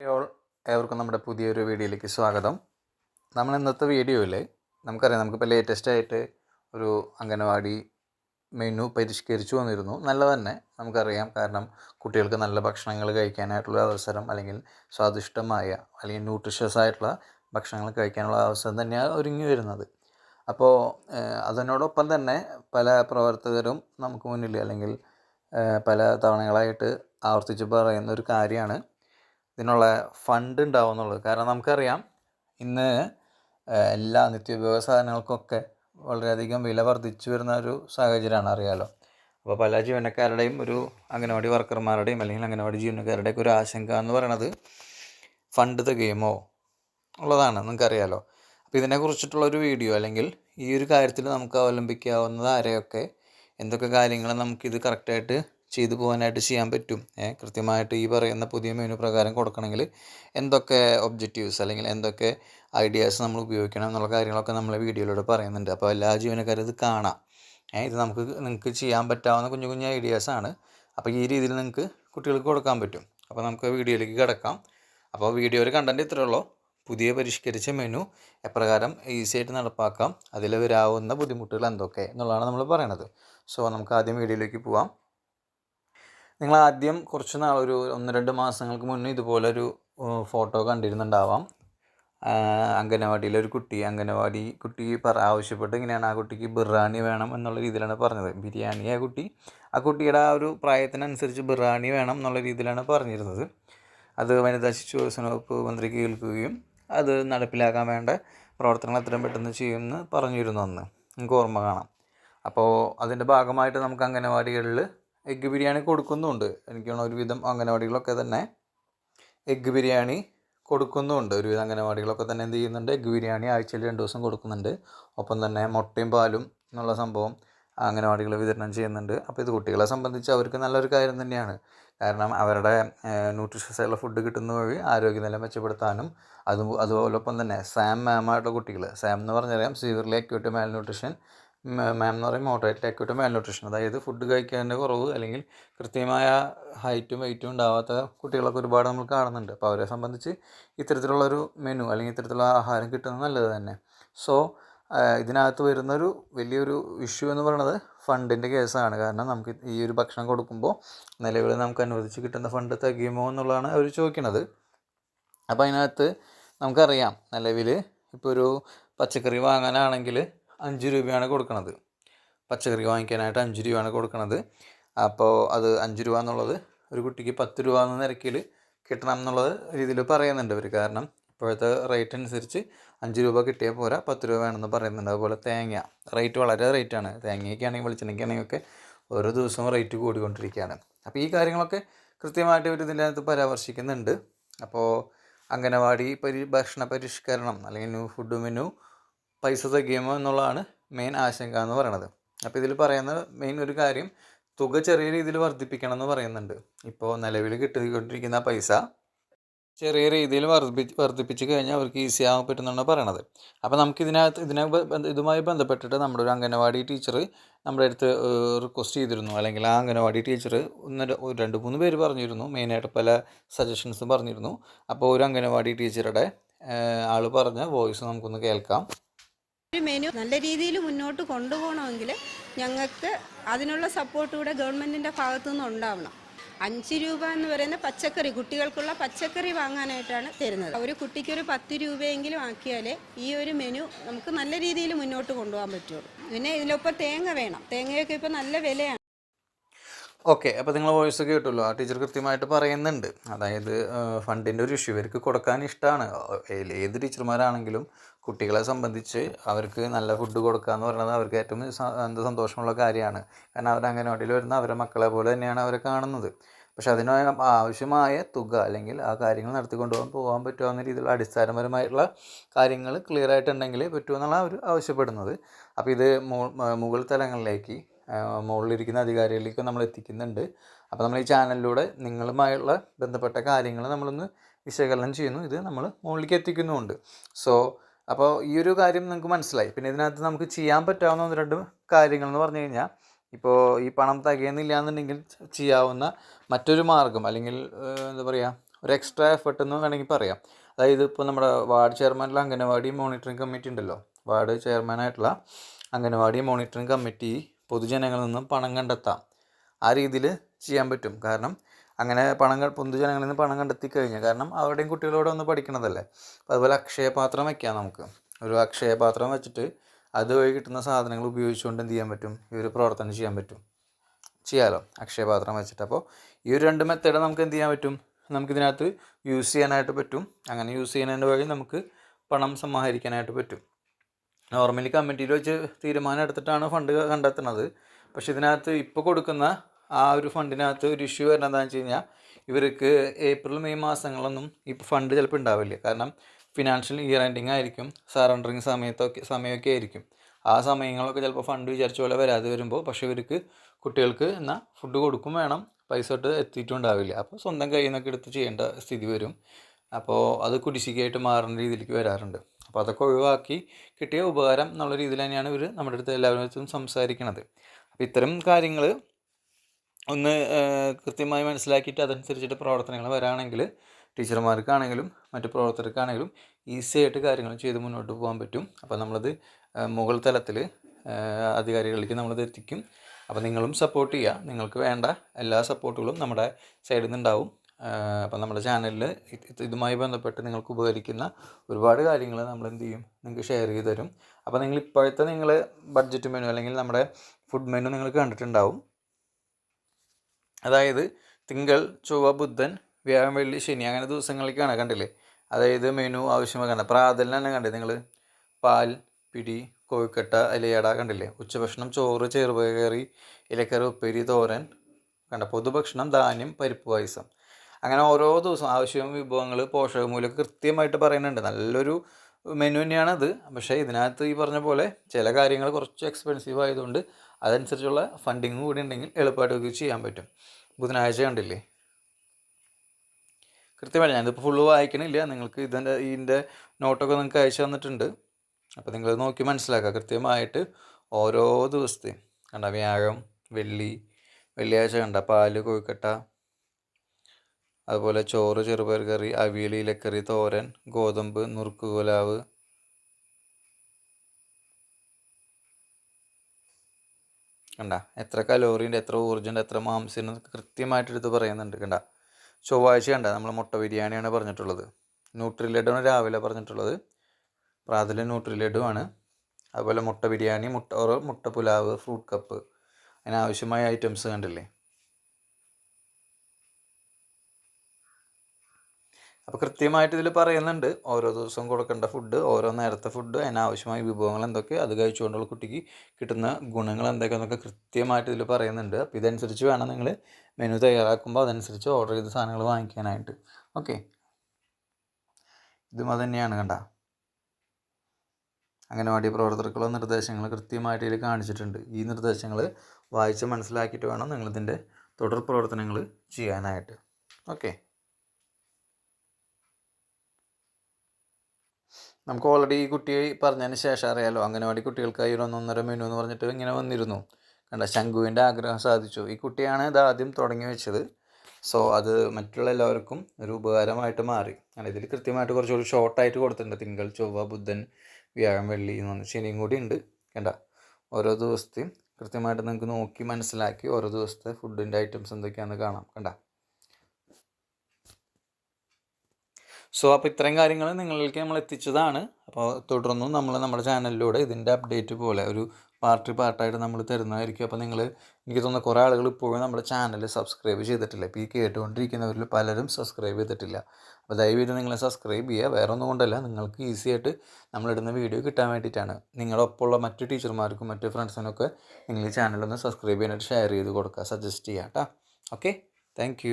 All ഏവർക്കും നമ്മുടെ പുതിയൊരു വീഡിയോയിലേക്ക് സ്വാഗതം. നമ്മൾ ഇന്നത്തെ വീഡിയോയിൽ നമുക്കറിയാം നമുക്കിപ്പോൾ ലേറ്റസ്റ്റ് ആയിട്ട് ഒരു അംഗനവാടി മെനു പരിഷ്കരിച്ചു വന്നിരുന്നു. നല്ല തന്നെ നമുക്കറിയാം. കാരണം കുട്ടികൾക്ക് നല്ല ഭക്ഷണങ്ങൾ കഴിക്കാനായിട്ടുള്ള അവസരം അല്ലെങ്കിൽ സ്വാദിഷ്ടമായ അല്ലെങ്കിൽ ന്യൂട്രിഷ്യസ് ആയിട്ടുള്ള ഭക്ഷണങ്ങൾ കഴിക്കാനുള്ള അവസരം തന്നെയാണ് ഒരുങ്ങി വരുന്നത്. അപ്പോൾ അതിനോടൊപ്പം തന്നെ പല പ്രവർത്തകരും നമുക്ക് മുന്നിൽ അല്ലെങ്കിൽ പല തവണകളായിട്ട് ആവർത്തിച്ച് പറയുന്ന ഒരു കാര്യമാണ്. ഇതിനുള്ള ഫണ്ട് ഉണ്ടാവും എന്നുള്ളത് കാരണം നമുക്കറിയാം ഇന്ന് എല്ലാ നിത്യോപയോഗ സാധനങ്ങൾക്കൊക്കെ വളരെയധികം വില വർദ്ധിച്ചു വരുന്ന ഒരു സാഹചര്യമാണ് അറിയാലോ. അപ്പോൾ പല ജീവനക്കാരുടെയും ഒരു അംഗനവാടി വർക്കർമാരുടെയും അല്ലെങ്കിൽ അംഗനവാടി ജീവനക്കാരുടെയൊക്കെ ഒരു ആശങ്ക എന്ന് പറയുന്നത് ഫണ്ട് തികയുമോ ഉള്ളതാണ് നിങ്ങൾക്കറിയാലോ. അപ്പോൾ ഇതിനെക്കുറിച്ചിട്ടുള്ള ഒരു വീഡിയോ അല്ലെങ്കിൽ ഈ ഒരു കാര്യത്തിൽ നമുക്ക് അവലംബിക്കാവുന്നത് ആരെയൊക്കെ എന്തൊക്കെ കാര്യങ്ങൾ നമുക്കിത് കറക്റ്റായിട്ട് ചെയ്തു പോകാനായിട്ട് ചെയ്യാൻ പറ്റും. കൃത്യമായിട്ട് ഈ പറയുന്ന പുതിയ മെനു പ്രകാരം കൊടുക്കണമെങ്കിൽ എന്തൊക്കെ ഒബ്ജക്റ്റീവ്സ് അല്ലെങ്കിൽ എന്തൊക്കെ ഐഡിയാസ് നമ്മൾ ഉപയോഗിക്കണം എന്നുള്ള കാര്യങ്ങളൊക്കെ നമ്മൾ വീഡിയോയിലൂടെ പറയുന്നുണ്ട്. അപ്പോൾ എല്ലാ ജീവനക്കാരും ഇത് കാണാം. ഇത് നമുക്ക് നിങ്ങൾക്ക് ചെയ്യാൻ പറ്റാവുന്ന കുഞ്ഞു കുഞ്ഞു ഐഡിയാസാണ് അപ്പോൾ ഈ രീതിയിൽ നിങ്ങൾക്ക് കുട്ടികൾക്ക് കൊടുക്കാൻ പറ്റും. അപ്പോൾ നമുക്ക് വീഡിയോയിലേക്ക് കിടക്കാം. അപ്പോൾ വീഡിയോയിൽ കണ്ടന്റ് ഇത്രയേ ഉള്ളൂ. പുതിയ പരിഷ്കരിച്ച മെനു എപ്രകാരം ഈസി ആയിട്ട് നടപ്പാക്കാം. അതിൽ വരാവുന്ന ബുദ്ധിമുട്ടുകൾ എന്തൊക്കെ എന്നുള്ളതാണ് നമ്മൾ പറയണത്. സോ നമുക്ക് ആദ്യം വീഡിയോയിലേക്ക് പോവാം. നിങ്ങൾ ആദ്യം കുറച്ച് നാൾ ഒരു ഒന്ന് രണ്ട് മാസങ്ങൾക്ക് മുന്നേ ഇതുപോലൊരു ഫോട്ടോ കണ്ടിരുന്നുണ്ടാവാം. അംഗനവാടിയിലെ ഒരു കുട്ടി അംഗനവാടി കുട്ടി പറ ആവശ്യപ്പെട്ട് ഇങ്ങനെയാണ് ആ കുട്ടിക്ക് ബിറാണി വേണം എന്നുള്ള രീതിയിലാണ് പറഞ്ഞത്. ബിരിയാണി ആ കുട്ടി ആ കുട്ടിയുടെ ആ ഒരു പ്രായത്തിനനുസരിച്ച് ബിറാണി വേണം എന്നുള്ള രീതിയിലാണ് പറഞ്ഞിരുന്നത്. അത് വനിതാ ശിശു വികസന വകുപ്പ് മന്ത്രി കേൾക്കുകയും അത് നടപ്പിലാക്കാൻ വേണ്ട പ്രവർത്തനങ്ങൾ എത്രയും പെട്ടെന്ന് ചെയ്യുമെന്ന് പറഞ്ഞിരുന്നു അന്ന്. നമുക്ക് ഓർമ്മ കാണാം. അപ്പോൾ അതിന്റെ ഭാഗമായിട്ട് നമുക്ക് അംഗനവാടികളിൽ എഗ്ഗ് ബിരിയാണി കൊടുക്കുന്നുമുണ്ട് എനിക്ക് തോന്നുന്നു ഒരുവിധം അംഗനവാടികളൊക്കെ തന്നെ എഗ്ഗ് ബിരിയാണി കൊടുക്കുന്നുമുണ്ട് ഒരുവിധം അംഗനവാടികളൊക്കെ തന്നെ എന്ത് ചെയ്യുന്നുണ്ട്? എഗ്ഗ് ബിരിയാണി ആഴ്ചയിൽ രണ്ട് ദിവസം കൊടുക്കുന്നുണ്ട്. ഒപ്പം തന്നെ മുട്ടയും പാലും എന്നുള്ള സംഭവം അംഗനവാടികൾ വിതരണം ചെയ്യുന്നുണ്ട്. അപ്പോൾ ഇത് കുട്ടികളെ സംബന്ധിച്ച് അവർക്ക് നല്ലൊരു കാര്യം തന്നെയാണ്. കാരണം അവരുടെ ന്യൂട്രീഷ്യസ് ആയിട്ടുള്ള ഫുഡ് കിട്ടുന്ന വഴി ആരോഗ്യനില മെച്ചപ്പെടുത്താനും അത് അതുപോലൊപ്പം തന്നെ സാം മാമായിട്ടുള്ള കുട്ടികൾ സാം എന്ന് പറഞ്ഞറിയാം സീവിയർലി അക്യൂട്ട് മാൽ ന്യൂട്രീഷൻ മാം എന്ന് പറയും മോഡറേറ്റ് അക്യൂട്ട് മാൽ ന്യൂട്രീഷൻ അതായത് ഫുഡ് കഴിക്കാന്റെ കുറവ് അല്ലെങ്കിൽ കൃത്യമായ ഹൈറ്റും വെയിറ്റും ഉണ്ടാവാത്ത കുട്ടികളൊക്കെ ഒരുപാട് നമ്മൾ കാണുന്നുണ്ട്. അപ്പോൾ അവരെ സംബന്ധിച്ച് ഇത്തരത്തിലുള്ളൊരു മെനു അല്ലെങ്കിൽ ഇത്തരത്തിലുള്ള ആഹാരം കിട്ടുന്നത് നല്ലത് തന്നെ. സോ ഇതിനകത്ത് വരുന്നൊരു വലിയൊരു ഇഷ്യൂ എന്ന് പറയുന്നത് ഫണ്ടിന്റെ കേസാണ് കാരണം നമുക്ക് ഈ ഒരു ഭക്ഷണം കൊടുക്കുമ്പോൾ നിലവിൽ നമുക്ക് അനുവദിച്ച് കിട്ടുന്ന ഫണ്ട് തികയുമോ എന്നുള്ളതാണ് അവർ ചോദിക്കുന്നത് അപ്പോൾ അതിനകത്ത് നമുക്കറിയാം നിലവിൽ ഇപ്പോൾ ഒരു പച്ചക്കറി വാങ്ങാനാണെങ്കിൽ അഞ്ച് രൂപയാണ് കൊടുക്കുന്നത് പച്ചക്കറി വാങ്ങിക്കാനായിട്ട് അഞ്ച് രൂപയാണ് കൊടുക്കുന്നത് അപ്പോൾ അത് അഞ്ച് രൂപ എന്നുള്ളത് ഒരു കുട്ടിക്ക് പത്ത് രൂപ എന്ന നിരക്കിൽ കിട്ടണം എന്നുള്ളത് രീതിയിൽ പറയുന്നുണ്ട് അവർ കാരണം ഇപ്പോഴത്തെ റേറ്റ് അനുസരിച്ച് അഞ്ച് രൂപ കിട്ടിയാൽ പോരാ പത്ത് രൂപ വേണമെന്ന് പറയുന്നുണ്ട്. അതുപോലെ തേങ്ങ. റേറ്റ് വളരെ റേറ്റാണ് തേങ്ങയ്ക്കാണെങ്കിൽ വെളിച്ചെണ്ണയ്ക്കാണെങ്കിൽ ഒക്കെ ഓരോ ദിവസവും റേറ്റ് കൂടിക്കൊണ്ടിരിക്കുകയാണ്. അപ്പോൾ ഈ കാര്യങ്ങളൊക്കെ കൃത്യമായിട്ട് ഇവർ ഇതിന്റെ അകത്ത് പരാമർശിക്കുന്നുണ്ട്. അപ്പോൾ അംഗനവാടി പരി ഭക്ഷണ പരിഷ്കരണം അല്ലെങ്കിൽ ന്യൂ ഫുഡ് മെനു പൈസ തികയുമോ എന്നുള്ളതാണ് മെയിൻ ആശങ്ക എന്ന് പറയുന്നത് അപ്പോൾ ഇതിൽ പറയുന്ന മെയിൻ ഒരു കാര്യം തുക ചെറിയ രീതിയിൽ വർദ്ധിപ്പിക്കണം എന്ന് പറയുന്നുണ്ട്. ഇപ്പോൾ നിലവിൽ കിട്ടിക്കൊണ്ടിരിക്കുന്ന പൈസ ചെറിയ രീതിയിൽ വർദ്ധിപ്പിച്ച് വർദ്ധിപ്പിച്ച് കഴിഞ്ഞാൽ അവർക്ക് ഈസി ആകാൻ പറ്റുന്നതാണ് പറയണത്. അപ്പോൾ നമുക്ക് ഇതിനകത്ത് ഇതിനെ ഇതുമായി ബന്ധപ്പെട്ടിട്ട് നമ്മുടെ ഒരു അംഗനവാടി ടീച്ചർ നമ്മുടെ അടുത്ത് റിക്വസ്റ്റ് ചെയ്തിരുന്നു. അല്ലെങ്കിൽ ആ അംഗനവാടി ടീച്ചർ ഒന്ന് രണ്ട് മൂന്ന് പേര് പറഞ്ഞിരുന്നു. മെയിനായിട്ട് പല സജഷൻസും പറഞ്ഞിരുന്നു. അപ്പോൾ ഒരു അംഗനവാടി ടീച്ചറുടെ ആൾ പറഞ്ഞ വോയിസ് നമുക്കൊന്ന് കേൾക്കാം. ഒരു മെനു നല്ല രീതിയിൽ മുന്നോട്ട് കൊണ്ടുപോകണമെങ്കിൽ ഞങ്ങൾക്ക് അതിനുള്ള സപ്പോർട്ട് കൂടെ ഗവൺമെന്റിന്റെ ഭാഗത്തു നിന്ന് ഉണ്ടാവണം. അഞ്ച് രൂപ എന്ന് പറയുന്ന പച്ചക്കറി കുട്ടികൾക്കുള്ള പച്ചക്കറി വാങ്ങാനായിട്ടാണ് തരുന്നത്. ഒരു കുട്ടിക്ക് ഒരു പത്ത് രൂപയെങ്കിലും ആക്കിയാലേ ഈ ഒരു മെനു നമുക്ക് നല്ല രീതിയിൽ മുന്നോട്ട് കൊണ്ടുപോകാൻ പറ്റുള്ളൂ. പിന്നെ ഇതിലൊപ്പം തേങ്ങ വേണം. തേങ്ങയൊക്കെ ഇപ്പോൾ നല്ല വിലയാണ്. ഓക്കെ അപ്പോൾ നിങ്ങൾ വോയിസ് കേട്ടുള്ളൂ ആ ടീച്ചർ കൃത്യമായിട്ട് പറയുന്നുണ്ട്. അതായത് ഫണ്ടിന്റെ ഒരു ഇഷ്യൂ ഇവർക്ക് കൊടുക്കാൻ ഇഷ്ടമാണ് ഏത് ടീച്ചർമാരാണെങ്കിലും കുട്ടികളെ സംബന്ധിച്ച് അവർക്ക് നല്ല ഫുഡ് കൊടുക്കുക എന്ന് പറയുന്നത് അവർക്ക് ഏറ്റവും എന്താ സന്തോഷമുള്ള കാര്യമാണ്. കാരണം അവർ അംഗനവാടിയിൽ വരുന്ന അവരെ മക്കളെ പോലെ തന്നെയാണ് അവരെ കാണുന്നത്. പക്ഷെ അതിന് ആവശ്യമായ തുക അല്ലെങ്കിൽ ആ കാര്യങ്ങൾ നടത്തിക്കൊണ്ടുപോകാൻ പോകാൻ പറ്റുമെന്ന രീതിയിലുള്ള അടിസ്ഥാനപരമായിട്ടുള്ള കാര്യങ്ങൾ ക്ലിയർ ആയിട്ടുണ്ടെങ്കിൽ പറ്റുമെന്നുള്ള അവർ ആവശ്യപ്പെടുന്നത്. അപ്പോൾ ഇത് മുകൾ തലങ്ങളിലേക്ക് മുകളിലിരിക്കുന്ന അധികാരികളിലേക്ക് നമ്മൾ എത്തിക്കുന്നുണ്ട്. അപ്പോൾ നമ്മൾ ഈ ചാനലിലൂടെ നിങ്ങളുമായുള്ള ബന്ധപ്പെട്ട കാര്യങ്ങൾ നമ്മളൊന്ന് വിശകലനം ചെയ്യുന്നു. ഇത് നമ്മൾ മുകളിലേക്ക് എത്തിക്കുന്നുമുണ്ട്. സോ അപ്പോൾ ഈ ഒരു കാര്യം നിങ്ങൾക്ക് മനസ്സിലായി. പിന്നെ ഇതിനകത്ത് നമുക്ക് ചെയ്യാൻ പറ്റാവുന്ന ഒന്ന് രണ്ട് കാര്യങ്ങൾ എന്ന് പറഞ്ഞു കഴിഞ്ഞാൽ ഇപ്പോൾ ഈ പണം തികയുന്നില്ല എന്നുണ്ടെങ്കിൽ ചെയ്യാവുന്ന മറ്റൊരു മാർഗം അല്ലെങ്കിൽ എന്താ പറയുക ഒരു എക്സ്ട്രാ എഫർട്ട് എന്ന് വേണമെങ്കിൽ പറയാം. അതായത് ഇപ്പോൾ നമ്മുടെ വാർഡ് ചെയർമാനിലെ അംഗനവാടി മോണിറ്ററിംഗ് കമ്മിറ്റി ഉണ്ടല്ലോ. വാർഡ് ചെയർമാനായിട്ടുള്ള അംഗനവാടി മോണിറ്ററിംഗ് കമ്മിറ്റി പൊതുജനങ്ങളിൽ നിന്നും പണം കണ്ടെത്താം. ആ രീതിയിൽ ചെയ്യാൻ പറ്റും. കാരണം അങ്ങനെ പണം പൊതുജനങ്ങളിൽ നിന്ന് പണം കണ്ടെത്തി കഴിഞ്ഞാൽ കാരണം അവരുടെയും കുട്ടികളോട് ഒന്ന് പഠിക്കണതല്ലേ? അപ്പോൾ അതുപോലെ അക്ഷയപാത്രം വയ്ക്കാം നമുക്ക്. ഒരു അക്ഷയപാത്രം വെച്ചിട്ട് അതുവഴി കിട്ടുന്ന സാധനങ്ങൾ ഉപയോഗിച്ചുകൊണ്ട് എന്ത് ചെയ്യാൻ പറ്റും? ഈ ഒരു പ്രവർത്തനം ചെയ്യാൻ പറ്റും. ചെയ്യാമല്ലോ അക്ഷയപാത്രം വെച്ചിട്ട്. അപ്പോൾ ഈ ഒരു രണ്ട് മെത്തേഡ് നമുക്ക് എന്ത് ചെയ്യാൻ പറ്റും? നമുക്കിതിനകത്ത് യൂസ് ചെയ്യാനായിട്ട് പറ്റും. അങ്ങനെ യൂസ് ചെയ്യുന്നതിന്റെ വഴി നമുക്ക് പണം സമാഹരിക്കാനായിട്ട് പറ്റും. നോർമലി കമ്മിറ്റിയിൽ വെച്ച് തീരുമാനം എടുത്തിട്ടാണ് ഫണ്ട് കണ്ടെത്തുന്നത്. പക്ഷേ ഇതിനകത്ത് ഇപ്പോൾ കൊടുക്കുന്ന ആ ഒരു ഫണ്ടിനകത്ത് ഒരു ഇഷ്യൂ വരുന്നത് എന്താണെന്ന് വെച്ച് കഴിഞ്ഞാൽ ഇവർക്ക് ഏപ്രിൽ മെയ് മാസങ്ങളൊന്നും ഇപ്പോൾ ഫണ്ട് ചിലപ്പോൾ ഉണ്ടാവില്ല. കാരണം ഫിനാൻഷ്യൽ ഇയർ എൻഡിങ് ആയിരിക്കും സറണ്ടറിങ് സമയത്തൊക്കെ സമയമൊക്കെ ആയിരിക്കും. ആ സമയങ്ങളൊക്കെ ചിലപ്പോൾ ഫണ്ട് വിചാരിച്ച പോലെ വരാതെ വരുമ്പോൾ പക്ഷേ ഇവർക്ക് കുട്ടികൾക്ക് എന്നാൽ ഫുഡ് കൊടുക്കും വേണം പൈസ തൊട്ട് എത്തിയിട്ടും ഉണ്ടാവില്ല. അപ്പോൾ സ്വന്തം കയ്യിൽ നിന്നൊക്കെ എടുത്ത് ചെയ്യേണ്ട സ്ഥിതി വരും. അപ്പോൾ അത് കുടിശ്ശികയായിട്ട് മാറുന്ന രീതിയിലേക്ക് വരാറുണ്ട്. അപ്പോൾ അതൊക്കെ ഒഴിവാക്കി കിട്ടിയ ഉപകാരം എന്നുള്ള രീതിയിൽ തന്നെയാണ് ഇവർ നമ്മുടെ അടുത്ത് എല്ലാവരും സംസാരിക്കണത്. അപ്പോൾ ഇത്തരം കാര്യങ്ങൾ ഒന്ന് കൃത്യമായി മനസ്സിലാക്കിയിട്ട് അതനുസരിച്ചിട്ട് പ്രവർത്തനങ്ങൾ വരാണെങ്കിൽ ടീച്ചർമാർക്കാണെങ്കിലും മറ്റു പ്രവർത്തകർക്കാണെങ്കിലും ഈസി ആയിട്ട് കാര്യങ്ങൾ ചെയ്ത് മുന്നോട്ട് പോകാൻ പറ്റും. അപ്പോൾ നമ്മളത് മുകൾ തലത്തിൽ അധികാരികളിലേക്ക് നമ്മളത് എത്തിക്കും. അപ്പോൾ നിങ്ങളും സപ്പോർട്ട് ചെയ്യുക. നിങ്ങൾക്ക് വേണ്ട എല്ലാ സപ്പോർട്ടുകളും നമ്മുടെ സൈഡിൽ നിന്നുണ്ടാവും. അപ്പോൾ നമ്മുടെ ചാനലിൽ ഇതുമായി ബന്ധപ്പെട്ട് നിങ്ങൾക്ക് ഉപകരിക്കുന്ന ഒരുപാട് കാര്യങ്ങൾ നമ്മൾ എന്ത് ചെയ്യും? നിങ്ങൾക്ക് ഷെയർ ചെയ്ത് തരും. അപ്പോൾ നിങ്ങൾ ഇപ്പോഴത്തെ നിങ്ങൾ ബഡ്ജറ്റ് മെനു അല്ലെങ്കിൽ നമ്മുടെ ഫുഡ് മെനു നിങ്ങൾ കണ്ടിട്ടുണ്ടാവും. അതായത് തിങ്കൾ ചൊവ്വ ബുധൻ വ്യാഴം വെള്ളി ശനി അങ്ങനെ ദിവസങ്ങളിലേക്കാണ് കണ്ടില്ലേ? അതായത് മെനു ആവശ്യമായി കണ്ട പ്രാതലിന് തന്നെ കണ്ടേ നിങ്ങൾ പാൽ പിടി കോഴിക്കട്ട ഇലയട കണ്ടില്ലേ? ഉച്ചഭക്ഷണം ചോറ് ചെറുപയറി ഇലക്കറി ഉപ്പേരി തോരൻ. കണ്ട? പൊതുഭക്ഷണം ധാന്യം പരിപ്പ് പായസം. അങ്ങനെ ഓരോ ദിവസവും ആവശ്യം വിഭവങ്ങൾ പോഷകമൂല്യം കൃത്യമായിട്ട് പറയുന്നുണ്ട്. നല്ലൊരു മെനു തന്നെയാണത്. പക്ഷേ ഇതിനകത്ത് ഈ പറഞ്ഞ പോലെ ചില കാര്യങ്ങൾ കുറച്ച് എക്സ്പെൻസീവ് ആയതുകൊണ്ട് അതനുസരിച്ചുള്ള ഫണ്ടിങ് കൂടി ഉണ്ടെങ്കിൽ എളുപ്പമായിട്ട് ചെയ്യാൻ പറ്റും. ബുധനാഴ്ച കണ്ടില്ലേ? കൃത്യമായിട്ട് ഞാനിതിപ്പോൾ ഫുള്ള് വായിക്കണില്ല. നിങ്ങൾക്ക് ഇതിന്റെ ഇതിന്റെ നോട്ടൊക്കെ നിങ്ങൾക്ക് അയച്ചു തന്നിട്ടുണ്ട്. അപ്പോൾ നിങ്ങൾ നോക്കി മനസ്സിലാക്കുക. കൃത്യമായിട്ട് ഓരോ ദിവസത്തെയും കണ്ട വ്യാഴം വെള്ളി വെള്ളിയാഴ്ച കണ്ട പാൽ കോഴിക്കട്ട അതുപോലെ ചോറ് ചെറുപയർ കറി അവിയൽ ഇലക്കറി തോരൻ ഗോതമ്പ് നുറുക്ക് കുലാവ് കണ്ട? എത്ര കലോറിയുണ്ട് എത്ര ഊർജമുണ്ട് എത്ര മാംസം കൃത്യമായിട്ട് എടുത്ത് പറയുന്നുണ്ട് കണ്ട? ചൊവ്വാഴ്ച കണ്ട നമ്മൾ മുട്ട ബിരിയാണിയാണ് പറഞ്ഞിട്ടുള്ളത്. ന്യൂട്രി രാവിലെ പറഞ്ഞിട്ടുള്ളത്. പ്രാതല ന്യൂട്രി ലഡുവാണ് അതുപോലെ മുട്ട ബിരിയാണി മുട്ട മുട്ട പുലാവ് ഫ്രൂട്ട് കപ്പ്. അതിനാവശ്യമായ ഐറ്റംസ് കണ്ടില്ലേ? അപ്പോൾ കൃത്യമായിട്ട് ഇതിൽ പറയുന്നുണ്ട്. ഓരോ ദിവസവും കൊടുക്കേണ്ട ഫുഡ് ഓരോ നേരത്തെ ഫുഡ് അതിനാവശ്യമായ വിഭവങ്ങൾ എന്തൊക്കെ അത് കഴിച്ചുകൊണ്ടുള്ള കുട്ടിക്ക് കിട്ടുന്ന ഗുണങ്ങൾ എന്തൊക്കെയെന്നൊക്കെ കൃത്യമായിട്ട് ഇതിൽ പറയുന്നുണ്ട്. അപ്പോൾ ഇതനുസരിച്ച് വേണം നിങ്ങൾ മെനു തയ്യാറാക്കുമ്പോൾ അതനുസരിച്ച് ഓർഡർ ചെയ്ത സാധനങ്ങൾ വാങ്ങിക്കാനായിട്ട്. ഓക്കെ ഇതും തന്നെയാണ് കണ്ട. അംഗനവാടി പ്രവർത്തകർക്കുള്ള നിർദ്ദേശങ്ങൾ കൃത്യമായിട്ട് ഇതിൽ കാണിച്ചിട്ടുണ്ട്. ഈ നിർദ്ദേശങ്ങൾ വായിച്ച് മനസ്സിലാക്കിയിട്ട് വേണം നിങ്ങളിതിന്റെ തുടർ പ്രവർത്തനങ്ങൾ ചെയ്യാനായിട്ട്. ഓക്കെ നമുക്ക് ഓൾറെഡി ഈ കുട്ടി പറഞ്ഞതിന് ശേഷം അറിയാലോ അംഗനവാടി കുട്ടികൾക്കായി ഒരു ഒന്നൊന്നര മെനു എന്ന് പറഞ്ഞിട്ട് ഇങ്ങനെ വന്നിരുന്നു. കണ്ട ശംഖുവിന്റെ ആഗ്രഹം സാധിച്ചു. ഈ കുട്ടിയാണ് ഇത് ആദ്യം തുടങ്ങി വെച്ചത്. സോ അത് മറ്റുള്ള എല്ലാവർക്കും ഒരു ഉപകാരമായിട്ട് മാറി. കാരണം ഇതിൽ കൃത്യമായിട്ട് കുറച്ചുകൂടി ഷോർട്ടായിട്ട് കൊടുത്തിട്ടുണ്ട്. തിങ്കൾ ചൊവ്വ ബുധൻ വ്യാഴം വെള്ളി എന്ന് പറഞ്ഞ് ശനിയും കൂടി ഉണ്ട്. കണ്ട ഓരോ ദിവസത്തെയും കൃത്യമായിട്ട് നിങ്ങൾക്ക് നോക്കി മനസ്സിലാക്കി ഓരോ ദിവസത്തെ ഫുഡിന്റെ ഐറ്റംസ് എന്തൊക്കെയാണെന്ന് കാണാം. കണ്ട സോ അപ്പോൾ ഇത്രയും കാര്യങ്ങൾ നിങ്ങളിലേക്ക് നമ്മൾ എത്തിച്ചതാണ്. അപ്പോൾ തുടർന്നും നമ്മൾ നമ്മുടെ ചാനലിലൂടെ ഇതിന്റെ അപ്ഡേറ്റ് പോലെ ഒരു പാർട്ടി പാർട്ടായിട്ട് നമ്മൾ തരുന്നതായിരിക്കും. അപ്പോൾ നിങ്ങൾ എനിക്ക് തോന്നുന്ന കുറേ ആളുകൾ ഇപ്പോഴും നമ്മുടെ ചാനൽ സബ്സ്ക്രൈബ് ചെയ്തിട്ടില്ല. ഇപ്പോൾ ഈ കേട്ടുകൊണ്ടിരിക്കുന്നവരിൽ പലരും സബ്സ്ക്രൈബ് ചെയ്തിട്ടില്ല. അപ്പോൾ ദയവേത് നിങ്ങൾ സബ്സ്ക്രൈബ് ചെയ്യുക വേറെ ഒന്നും കൊണ്ടല്ല നിങ്ങൾക്ക് ഈസി ആയിട്ട് നമ്മളിടുന്ന വീഡിയോ കിട്ടാൻ വേണ്ടിയിട്ടാണ്. നിങ്ങളൊപ്പമുള്ള മറ്റു ടീച്ചർമാർക്കും മറ്റു ഫ്രണ്ട്സിനൊക്കെ നിങ്ങൾ ഈ ചാനലൊന്ന് സബ്സ്ക്രൈബ് ചെയ്യാനായിട്ട് ഷെയർ ചെയ്ത് കൊടുക്കുക സജസ്റ്റ് ചെയ്യാം കേട്ടോ ഓക്കെ താങ്ക്